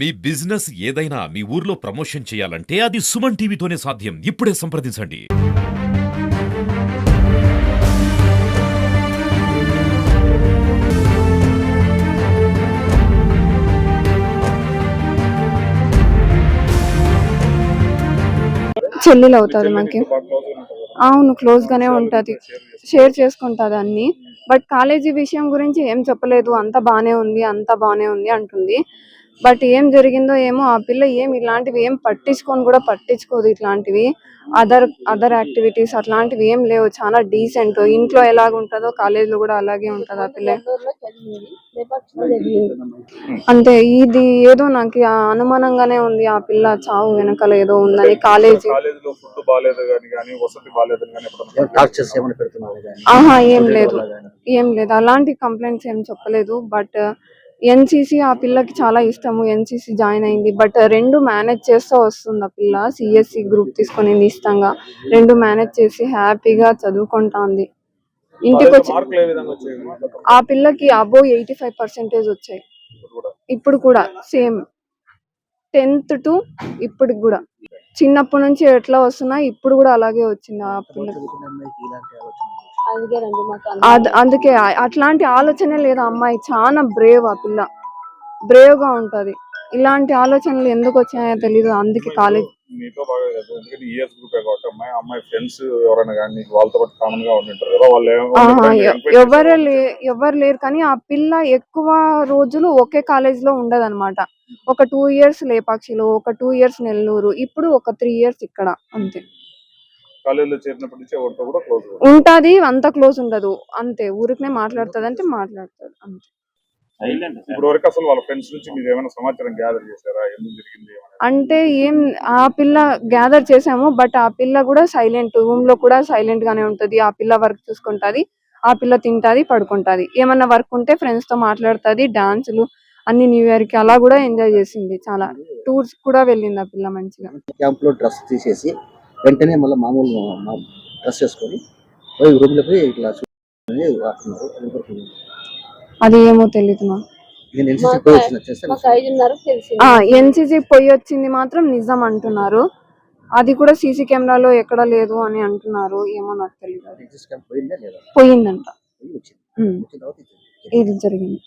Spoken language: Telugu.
మీ బిజినెస్ ఏదైనా మీ ఊర్లో ప్రమోషన్ చేయాలంటే అది సుమన్ టీవీతోనే సాధ్యం. ఇప్పుడే సంప్రదించండి. చెల్లెలు అవుతుంది మాకి అవును క్లోజ్ గానే ఉంటది. షేర్ చేసుకుంటది అన్ని. బట్ కాలేజీ విషయం గురించి ఏం చెప్పలేదు. అంత బానే ఉంది అంత బానే ఉంది అంటుంది. బట్ ఏం జరిగిందో ఏమో ఆ పిల్ల ఏం ఇలాంటివి ఏం పట్టించుకొని కూడా పట్టించుకోదు ఇట్లాంటివి. అదర్ అదర్ యాక్టివిటీస్ అట్లాంటివి ఏం లేవు. చాలా డీసెంట్ ఇంట్లో ఎలాగ ఉంటుందో కాలేజ్లో కూడా అలాగే ఉంటది ఆ పిల్ల. అంటే ఇది ఏదో నాకు ఆ అనుమానంగానే ఉంది ఆ పిల్ల చావు వెనకాల ఏదో ఉందని కాలేజీ ఆహా ఏం లేదు. ఏం లేదు. అలాంటి కంప్లైంట్స్ ఏం చెప్పలేదు. బట్ ఎన్సీసీ ఆ పిల్లకి చాలా ఇష్టము ఎన్సీసీ జాయిన్ అయింది. బట్ రెండు మేనేజ్ చేస్తూ వస్తుంది ఆ పిల్ల. సిఎస్సి గ్రూప్ తీసుకునింది ఇష్టంగా. రెండు మేనేజ్ చేసి హ్యాపీగా చదువుకుంటాంది. ఇంటికి వచ్చి ఆ పిల్లకి అబో ఎయిటీ ఫైవ్ పర్సెంటేజ్ వచ్చాయి. ఇప్పుడు కూడా? సేమ్ టెన్త్ టు ఇప్పటికి కూడా. చిన్నప్పటి నుంచి ఎట్లా వస్తున్నా ఇప్పుడు కూడా అలాగే వచ్చింది ఆ పిల్లకి అందుకే అట్లాంటి ఆలోచన లేదు అమ్మాయి. చాలా బ్రేవ్ ఆ పిల్ల. బ్రేవ్గా ఉంటది. ఇలాంటి ఆలోచనలు ఎందుకు వచ్చాయో తెలీదు. అందుకే కాలేజ్ నీతో బాగా కదా ఎందుకంటే ఈఎస్ గ్రూప్ కాబట్టి అమ్మాయి అమ్మాయి ఫ్రెండ్స్ ఎవరైనా కానీ వాళ్ళతో పాటు కామన్గా ఉండింటారు కదా వాళ్ళు ఎవరు ఎవరు లేరు కానీ ఆ పిల్ల ఎక్కువ రోజులు ఒకే కాలేజ్లో ఉండదన్నమాట. ఒక టూ ఇయర్స్ లేపాక్షిలో ఒక టూ ఇయర్స్ నెల్లూరు ఇప్పుడు ఒక త్రీ ఇయర్స్ ఇక్కడ అంతే. కాలేజ్లో చేరినప్పటి నుంచి ఎవరితో కూడా క్లోజ్ ఉంటది అంత క్లోజ్ ఉండదు. అంతే ఊరికనే మాట్లాడుతుంది అంటే మాట్లాడుతుంది అంతే ఇప్పుడు వరకు అసలు వాళ్ళ ఫ్రెండ్స్ నుంచి మీరు ఏమైనా సమాచారం గ్యాదర్ చేశారా? ఎందుకు జరిగింది? అంటే ఏం ఆ పిల్ల గ్యాదర్ చేసాము బట్ ఆ పిల్ల కూడా సైలెంట్ రూమ్లో కూడా సైలెంట్ గానే ఉంటది. ఆ పిల్ల వర్క్ చూసుకుంటది ఆ పిల్ల తింటది పడుకుంటది. ఏమన్నా వర్క్ ఉంటే ఫ్రెండ్స్తో మాట్లాడుతది డాన్సులు అన్ని న్యూ ఇయర్కి అలా కూడా ఎంజాయ్ చేసింది చాలా. టూర్స్ కూడా వెళ్ళింది ఆ పిల్ల మంచిగా. క్యాంప్లో డ్రెస్ తీసేసి వెంటనే మళ్ళీ మామూలు డ్రెస్ వేసుకొని పోయి రూమ్లో పోయి ఇట్లా చూసుకొని అది ఏమో నాకు నేను ఎన్సీసీ పోయి వచ్చిన చేస్తే ఆ ఎన్సీసీ పోయి వచ్చింది మాత్రం నిజం అంటున్నారు. అది కూడా సీసీ కెమెరాలో ఎక్కడ లేదు అని అంటున్నారు. ఏమో నాకు తెలియదు. పోయిందంట. ఇది జరిగింది.